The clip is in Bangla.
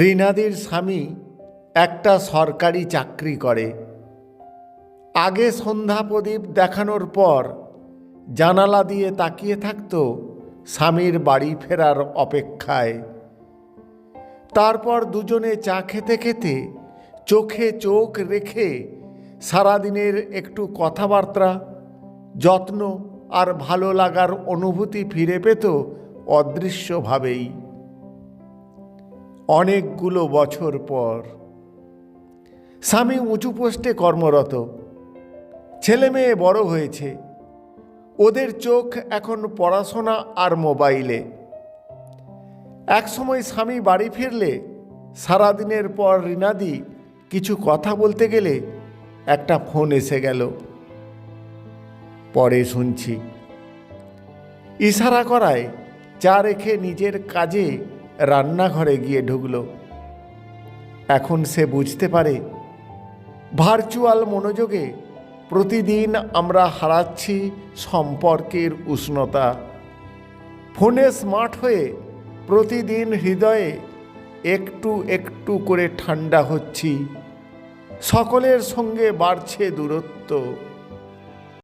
রিনাদির স্বামী একটা সরকারি চাকরি করে। আগে সন্ধ্যা প্রদীপ দেখানোর পর জানালা দিয়ে তাকিয়ে থাকত স্বামীর বাড়ি ফেরার অপেক্ষায়। তারপর দুজনে চা খেতে খেতে চোখে চোখ রেখে সারাদিনের একটু কথাবার্তা, যত্ন আর ভালো লাগার অনুভূতি ফিরে পেত অদৃশ্যভাবেই। অনেকগুলো বছর পর স্বামী উঁচু পোস্টে কর্মরত। ছেলে মেয়ে বড় হয়েছে। ওদের চোখ এখন পড়াশোনা আর মোবাইলে। একসময় স্বামী বাড়ি ফিরলে সারাদিনের পর রিনাদি কিছু কথা বলতে গেলে একটা ফোন এসে গেল। পরে শুনছি, ইশারা করায় চা রেখে নিজের কাজে রান্নাঘরে গিয়ে ঢুকলো। এখন সে বুঝতে পারে, ভার্চুয়াল মনোযোগে প্রতিদিন আমরা হারাচ্ছি সম্পর্কের উষ্ণতা। ফোনে স্মার্ট হয়ে প্রতিদিন হৃদয়ে একটু একটু করে ঠান্ডা হচ্ছি। সকলের সঙ্গে বাড়ছে দূরত্ব।